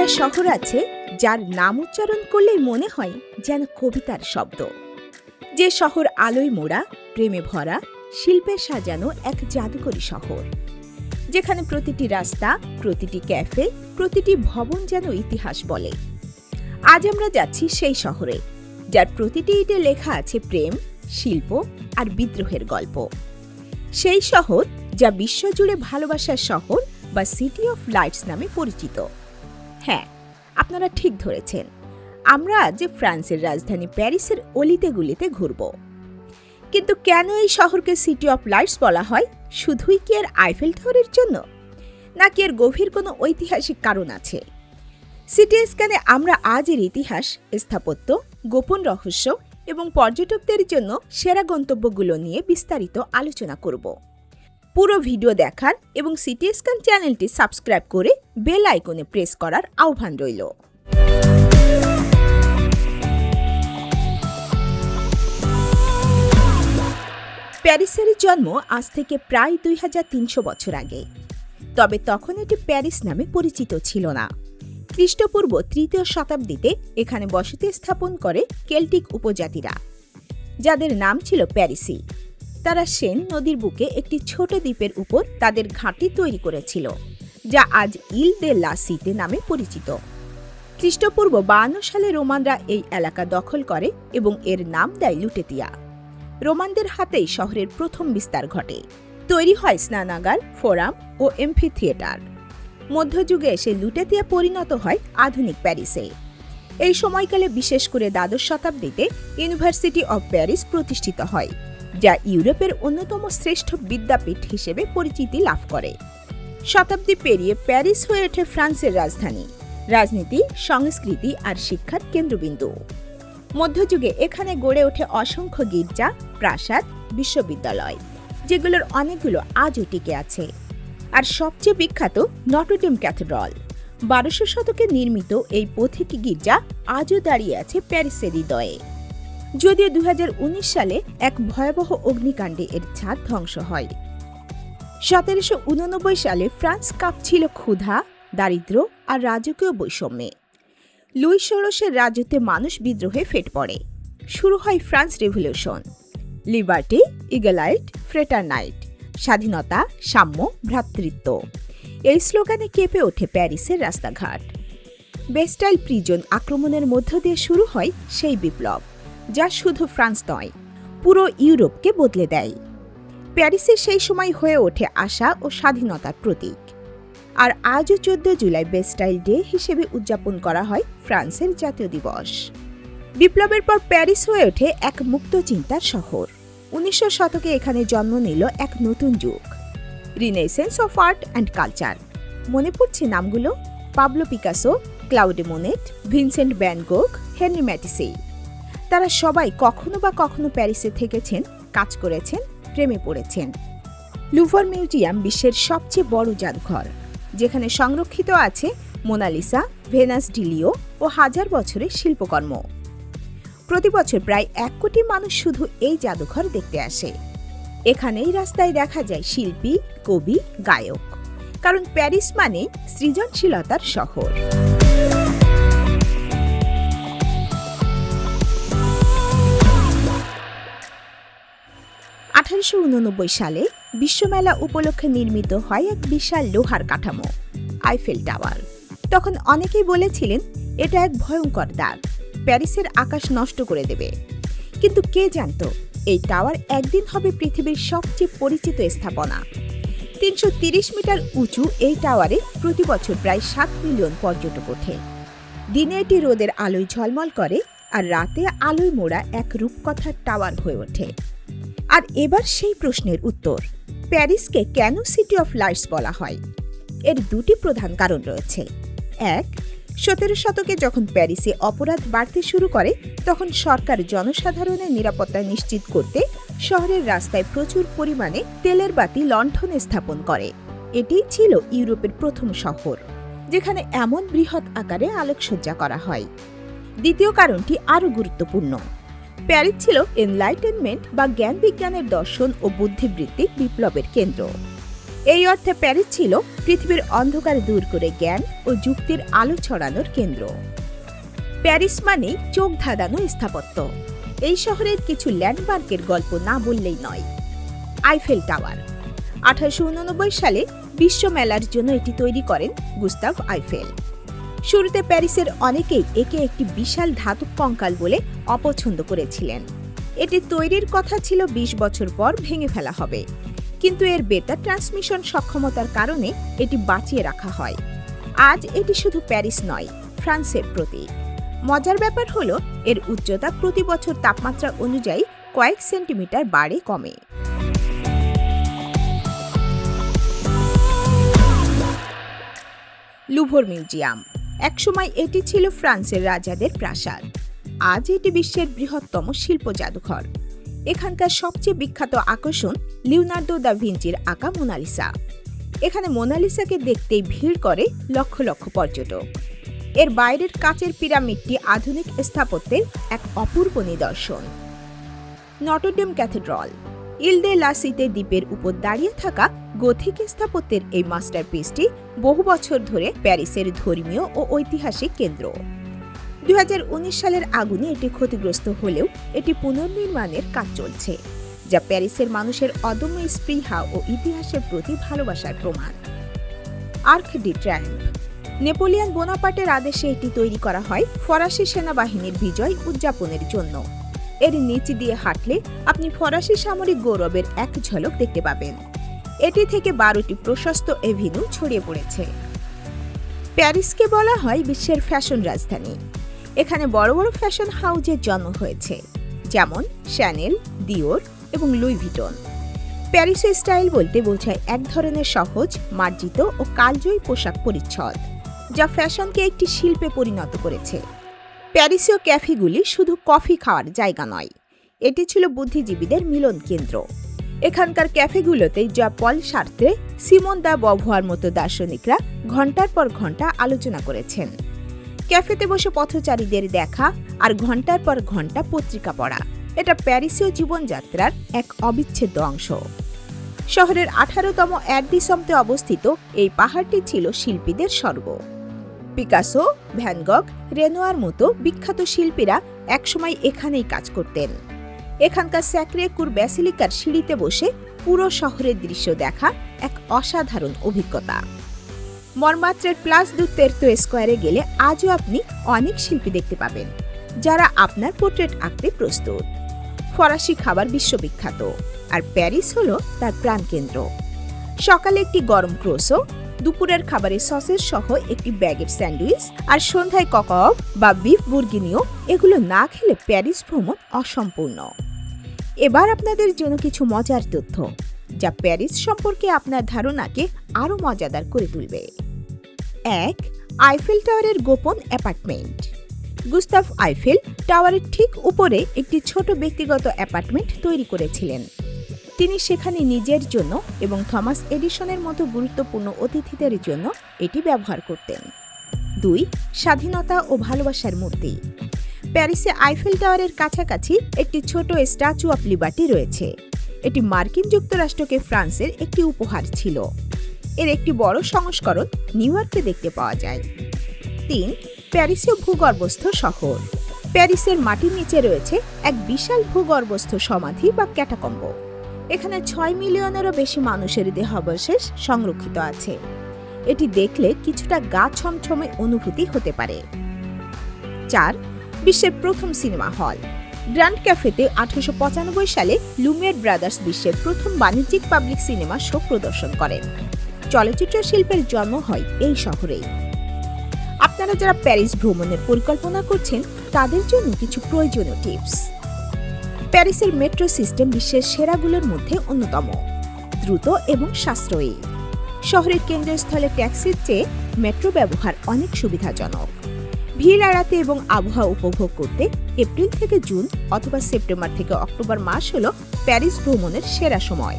একটা শহর আছে যার নাম উচ্চারণ করলেই মনে হয় যেন কবিতার শব্দ। যে শহর আলোয় মোড়া, প্রেমে ভরা, শিল্পে সাজানো এক জাদুকরী শহর। যেখানে প্রতিটি রাস্তা, প্রতিটি ক্যাফে, প্রতিটি ভবন যেন ইতিহাস বলে। আজ আমরা যাচ্ছি সেই শহরে, যার প্রতিটি ইটে লেখা আছে প্রেম, শিল্প আর বিদ্রোহের গল্প। সেই শহর যা বিশ্বজুড়ে ভালোবাসার শহর বা সিটি অফ লাইটস নামে পরিচিত। হ্যাঁ আপনারা ঠিক ধরেছেন। আমরা আজ ফ্রান্সের রাজধানী প্যারিসের অলিতে গুলিতে ঘুরব। কিন্তু কেন এই শহরকে সিটি অফ লাইটস বলা হয়? শুধুই কি এর আইফেল টাওয়ারের জন্য? নাকি এর গভীর কোনো ঐতিহাসিক কারণ আছে? সিটি স্ক্যানে আমরা আজ এর ইতিহাস, স্থাপত্য, গোপন রহস্য এবং পর্যটকদের জন্য সেরা গন্তব্যগুলো নিয়ে বিস্তারিত আলোচনা করব। পুরো ভিডিও দেখার এবং সিটি স্ক্যান চ্যানেলটি সাবস্ক্রাইব করে বেল আইকনে প্রেস করার আহ্বান রইল। প্যারিসের জন্ম আজ থেকে প্রায় দুই হাজার তিনশো বছর আগে। তবে তখন এটি প্যারিস নামে পরিচিত ছিল না। খ্রিস্টপূর্ব তৃতীয় শতাব্দীতে এখানে বসতি স্থাপন করে কেল্টিক উপজাতিরা, যাদের নাম ছিল প্যারিসি। তারা সেন নদীর বুকে একটি ছোট দ্বীপের উপর তাদের ঘাঁটি তৈরি করেছিল, যা আজ ইল দে লা সিতে নামে পরিচিত। খ্রিস্টপূর্ব বায়ান্ন সালে রোমানরা এই এলাকা দখল করে এবং এর নাম দেয় লুটেতিয়া। রোমানদের হাতেই শহরের প্রথম বিস্তার ঘটে। তৈরি হয় স্নানাগার, ফোরাম ও এমফি থিয়েটার মধ্যযুগে এসে লুটেতিয়া পরিণত হয় আধুনিক প্যারিসে। এই সময়কালে বিশেষ করে দ্বাদশ শতাব্দীতে ইউনিভার্সিটি অব প্যারিস প্রতিষ্ঠিত হয়। যা ইউরোপের অন্যতম শ্রেষ্ঠ বিদ্যাপীঠ হিসেবে পরিচিতি লাভ করে। শতাব্দী পেরিয়ে প্যারিস হয়ে ওঠে ফ্রান্সের রাজধানী। রাজনীতি, সংস্কৃতি আর শিক্ষার কেন্দ্রবিন্দু। মধ্যযুগে এখানে গড়ে ওঠে অসংখ্য গির্জা, প্রাসাদ, বিশ্ববিদ্যালয়, যেগুলোর অনেকগুলো আজও টিকে আছে। আর সবচেয়ে বিখ্যাত নটরডেম ক্যাথেড্রল। বারোশো শতকে নির্মিত এই পথিক গির্জা আজও দাঁড়িয়ে আছে প্যারিসের হৃদয়ে। যদিও দু হাজার উনিশ সালে এক ভয়াবহ অগ্নিকাণ্ডে এর ছাদ ধ্বংস হয়। সতেরোশো উননব্বই সালে ফ্রান্স কাঁপছিল ক্ষুধা দারিদ্র আর রাজকীয় বৈষম্যে। লুই ষোড়শের রাজত্বে মানুষ বিদ্রোহে ফেট পড়ে। শুরু হয় ফ্রান্স রেভলিউশন। লিবার্টি, ইগেলাইট, ফ্রেটারনাইট, স্বাধীনতা, সাম্য, ভ্রাতৃত্ব। এই স্লোগানে কেঁপে ওঠে প্যারিসের রাস্তাঘাট। বেস্টাইল প্রিজন আক্রমণের মধ্য দিয়ে শুরু হয় সেই বিপ্লব। যা শুধু ফ্রান্স নয়, পুরো ইউরোপকে বদলে দেয়। প্যারিসে সেই সময় হয়ে ওঠে আশা ও স্বাধীনতার প্রতীক। আর আজও চোদ্দ জুলাই বেস্টাইল ডে হিসেবে উদযাপন করা হয় ফ্রান্সের জাতীয় দিবস। বিপ্লবের পর প্যারিস হয়ে ওঠে এক মুক্ত চিন্তার শহর। উনিশশো শতকে এখানে জন্ম নিল এক নতুন যুগ। Renaissance of art and culture মনে পড়ছে নামগুলো? Pablo Picasso Claude Monet Vincent van Gogh Henri Matisse তারা সবাই কখনো বা কখনো প্যারিসে থেকেছেন, কাজ করেছেন, প্রেমে পড়েছেন। লুভার মিউজিয়াম বিশ্বের সবচেয়ে বড় জাদুঘর যেখানে সংরক্ষিত আছে মোনালিসা, ভেনাস ডিলিও ও হাজার বছরের শিল্পকর্ম। প্রতি বছর প্রায় এক কোটি মানুষ শুধু এই জাদুঘর দেখতে আসে। এখানেই রাস্তায় দেখা যায় শিল্পী, কবি, গায়ক। কারণ প্যারিস মানে সৃজনশীলতার শহর। আঠারোশো উননব্বই সালে বিশ্বমেলা উপলক্ষে নির্মিত হয় এক বিশাল লোহার কাঠামো আইফেল টাওয়ার তখন অনেকেই বলেছিলেন, এটা এক ভয়ঙ্কর দাগ প্যারিসের আকাশ নষ্ট করে দেবে। কিন্তু কে জানতো, এই টাওয়ার একদিন হবে পৃথিবীর সবচেয়ে পরিচিত স্থাপনা। তিনশো মিটার উঁচু এই টাওয়ারে প্রতি বছর প্রায় সাত মিলিয়ন পর্যটক ওঠে। দিনে এটি রোদের আলোয় ঝলমল করে আর রাতে আলোয় মোড়া এক রূপকথার টাওয়ার হয়ে ওঠে। আর এবার সেই প্রশ্নের উত্তর। প্যারিসকে কেন সিটি অফ লাইটস বলা হয়? এর দুটি প্রধান কারণ রয়েছে। এক, সতেরো শতকে যখন প্যারিসে অপরাধ বাড়তে শুরু করে, তখন সরকার জনসাধারণের নিরাপত্তা নিশ্চিত করতে শহরের রাস্তায় প্রচুর পরিমাণে তেলের বাতি লণ্ঠন স্থাপন করে। এটিই ছিল ইউরোপের প্রথম শহর, যেখানে এমন বৃহৎ আকারে আলোকসজ্জা করা হয়। দ্বিতীয় কারণটি আরও গুরুত্বপূর্ণ। প্যারিস ছিল এনলাইটেনমেন্ট বা জ্ঞান বিজ্ঞানের দর্শন ও বুদ্ধিবৃত্তিক বিপ্লবের কেন্দ্র। এই অর্থে প্যারিস ছিল পৃথিবীর অন্ধকার দূর করে জ্ঞান ও যুক্তির আলো ছড়ানোর কেন্দ্র। প্যারিস মানেই চোখ ধাঁধানো স্থাপত্য। এই শহরের কিছু ল্যান্ডমার্কের গল্প না বললেই নয়। Eiffel tower. আঠারোশো উননব্বই সালে বিশ্ব মেলার জন্য এটি তৈরি করেন গুস্তাভ আইফেল। শুরুতে প্যারিসের অনেকেই একে একটি বিশাল ধাতব কঙ্কাল বলে অপছন্দ করেছিলেন। এটি তৈরির কথা ছিল ২০ বছর পর ভেঙে ফেলা হবে। কিন্তু এর বেতার ট্রান্সমিশন সক্ষমতার কারণে এটি বাঁচিয়ে রাখা হয়। আজ এটি শুধু প্যারিস নয়, ফ্রান্সের প্রতীক মজার ব্যাপার হলো, এর উচ্চতা প্রতি বছর তাপমাত্রা অনুযায়ী কয়েক সেন্টিমিটার বাড়ে কমে। লুভর মিউজিয়াম একসময় এটি ছিল ফ্রান্সের রাজাদের প্রাসাদ। আজ এটি বিশ্বের বৃহত্তম শিল্প জাদুঘর। এখানকার সবচেয়ে বিখ্যাত আকর্ষণ লিওনার্দো দা ভিঞ্চির আঁকা মোনালিসা। এখানে মোনালিসাকে দেখতেই ভিড় করে লক্ষ লক্ষ পর্যটক। এর বাইরের কাচের পিরামিডটি আধুনিক স্থাপত্যের এক অপূর্ব নিদর্শন। নটরডেম ক্যাথেড্রল, ইলদে লাসিতে দ্বীপের উপর দাঁড়িয়ে থাকা গথিক স্থাপত্যের এই মাস্টারপিসটি বহু বছর ধরে প্যারিসের ধর্মীয় ও ঐতিহাসিক কেন্দ্র। দু হাজার উনিশ সালের আগুনে এটি ক্ষতিগ্রস্ত হলেও এটি পুনর্নির্মাণের কাজ চলছে, যা প্যারিসের মানুষের অদম্য স্পৃহা ও ইতিহাসের প্রতি ভালোবাসার প্রমাণ। আর্ক ডি ট্রায়াম্প নেপোলিয়ান বোনাপার্টের আদেশে এটি তৈরি করা হয় ফরাসি সেনাবাহিনীর বিজয় উদযাপনের জন্য। এর নিচ দিয়ে হাঁটলে আপনি ফরাসি সামরিক গৌরবের এক ঝলক দেখতে পাবেন। এটি থেকে বারোটি প্রশস্ত এভিনিউ ছড়িয়ে পড়েছে। প্যারিসকে বলা হয় বিশ্বের ফ্যাশন রাজধানী। এখানে বড় বড় ফ্যাশন হাউজের জন্ম হয়েছে, যেমন শ্যানেল দিওর এবং লুই ভিটন প্যারিস স্টাইল বলতে বোঝায় এক ধরনের সহজ, মার্জিত ও কালজয়ী পোশাক পরিচ্ছদ, যা ফ্যাশনকে একটি শিল্পে পরিণত করেছে। প্যারিসীয় ক্যাফেগুলি শুধু কফি খাওয়ার জায়গা নয়, এটি ছিল বুদ্ধিজীবীদের মিলন কেন্দ্র। এখানকার ক্যাফেগুলোতে যা পল সার্ত্রে সিমন দা বভুয়ার মতো দার্শনিকরা ঘণ্টার পর ঘণ্টা আলোচনা করেছেন। ক্যাফেতে বসে পথচারীদের দেখা আর ঘণ্টার পর ঘণ্টা পত্রিকা পড়া, এটা প্যারিসীয় জীবনযাত্রার এক অবিচ্ছেদ্য অংশ। শহরের আঠারোতম অ্যাডদিসমতে অবস্থিত এই পাহাড়টি ছিল শিল্পীদের স্বর্গ। পিকাসো ভ্যানগক রেনোয়ার মতো বিখ্যাত শিল্পীরা একসময় এখানেই কাজ করতেন। এখানকার স্যাক্রেকুর ব্যাসিলিকার সিঁড়িতে বসে পুরো শহরের দৃশ্য দেখা এক অসাধারণ অভিজ্ঞতা। মর্মাত্রের প্লাস দু তের্তো স্কোয়ারে গেলে আজও আপনি অনেক শিল্পী দেখতে পাবেন, যারা আপনার পোর্ট্রেট আঁকতে প্রস্তুত। ফরাসি খাবার বিশ্ববিখ্যাত, আর প্যারিস হলো তার প্রাণকেন্দ্র। সকালে একটি গরম ক্রোসো, দুপুরের খাবারে সসের সহ একটি ব্যাগের স্যান্ডউইচ, আর সন্ধ্যায় ককব বা বিফ বুর্গিনিও, এগুলো না খেলে প্যারিস ভ্রমণ অসম্পূর্ণ। এবার আপনাদের জন্য কিছু মজার তথ্য, যা প্যারিস সম্পর্কে আপনার ধারণাকে আরও মজাদার করে তুলবে। এক, আইফেল টাওয়ারের গোপন অ্যাপার্টমেন্ট। গুস্তাফ আইফেল টাওয়ারের ঠিক উপরে একটি ছোট ব্যক্তিগত অ্যাপার্টমেন্ট তৈরি করেছিলেন। তিনি সেখানে নিজের জন্য এবং থমাস এডিসনের মতো গুরুত্বপূর্ণ অতিথিদের জন্য এটি ব্যবহার করতেন। দুই, স্বাধীনতা ও ভালোবাসার মূর্তি। প্যারিসে আইফেল টাওয়ারের কাছাকাছি একটি ছোট স্ট্যাচু অফ লিবার্টি রয়েছে। এটি মার্কিন যুক্তরাষ্ট্রকে ফ্রান্সের একটি উপহার ছিল। এর একটি বড় সংস্করণ নিউ ইয়র্কে দেখতে পাওয়া যায়। তিন, প্যারিসে ভূগর্ভস্থ শহর। প্যারিসের মাটির নিচে রয়েছে এক বিশাল ভূগর্ভস্থ সমাধি বা ক্যাটাকম্ব। এখানে ছয় মিলিয়নেরও বেশি মানুষের দেহাবশেষ সংরক্ষিত আছে। এটি দেখলে কিছুটা গা ছমছমে অনুভূতি হতে পারে। চার বিশ্বের প্রথম সিনেমা হল। গ্র্যান্ড ক্যাফেতে আঠারোশো পঁচানব্বই সালে লুমিয়ার ব্রাদার্স বিশ্বের প্রথম বাণিজ্যিক পাবলিক সিনেমা শো প্রদর্শন করেন। চলচ্চিত্র শিল্পের জন্ম হয় এই শহরেই। আপনারা যারা প্যারিস ভ্রমণের পরিকল্পনা করছেন, তাদের জন্য কিছু প্রয়োজনীয় টিপস। প্যারিসের মেট্রো সিস্টেম বিশ্বের সেরাগুলোর মধ্যে অন্যতম। দ্রুত এবং সাশ্রয়ী। শহরের কেন্দ্রস্থলে ট্যাক্সির চেয়ে মেট্রো ব্যবহার অনেক সুবিধাজনক। ভিড় এড়াতে এবং আবহাওয়া উপভোগ করতে এপ্রিল থেকে জুন অথবা সেপ্টেম্বর থেকে অক্টোবর মাস হল প্যারিস ভ্রমণের সেরা সময়।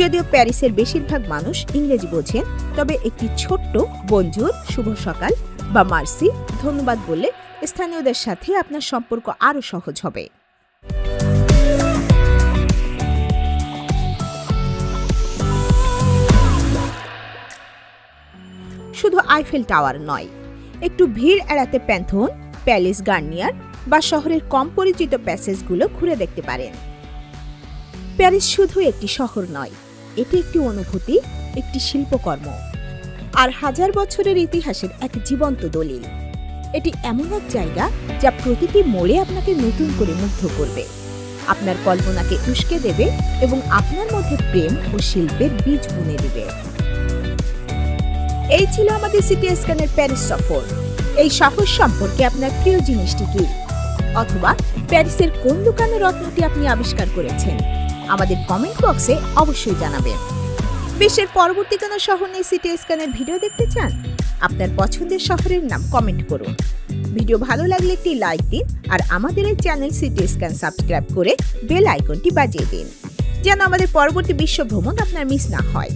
যদিও প্যারিসের বেশিরভাগ মানুষ ইংরেজি বোঝেন, তবে একটি ছোট্ট বঞ্জুর শুভ সকাল বা মার্সি ধন্যবাদ বললে স্থানীয়দের সাথে আপনার সম্পর্ক আরও সহজ হবে। শুধু আইফেল টাওয়ার নয় একটু ভিড় এড়াতে প্যান্থন, প্যালেস গার্নিয়ার বা শহরের কম পরিচিত প্যাসেজগুলো ঘুরে দেখতে পারেন। প্যারিস শুধু একটি শহর নয়, এটি একটি অনুভূতি, একটি শিল্পকর্ম আর হাজার বছরের ইতিহাসের এক জীবন্ত দলিল। এটি এমন এক জায়গা যা প্রতিটি মোড়ে আপনাকে নতুন করে মুগ্ধ করবে। আপনার কল্পনাকে উস্কে দেবে এবং আপনার মধ্যে প্রেম ও শিল্পের বীজ বুনে দেবে। এই ছিল আমাদের সিটি স্ক্যানের প্যারিস সফর। এই সফর সম্পর্কে আপনার প্রিয় জিনিসটি কি? অথবা প্যারিসের কোন দোকানের রত্নটি আপনি আবিষ্কার করেছেন? আমাদের কমেন্ট বক্সে অবশ্যই জানাবেন। বিশ্বের পরবর্তী কোনো শহর নিয়ে সিটি স্ক্যানের ভিডিও দেখতে চান? আপনার পছন্দের শহরের নাম কমেন্ট করুন। ভিডিও ভালো লাগলে একটি লাইক দিন আর আমাদের এই চ্যানেল সিটি স্ক্যান সাবস্ক্রাইব করে বেল আইকনটি বাজিয়ে দিন। যেন আমাদের পরবর্তী বিশ্ব ভ্রমণ আপনার মিস না হয়।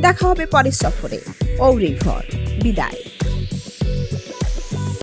দেখা হবে পরের সফরে। ও রিভর বিদায়।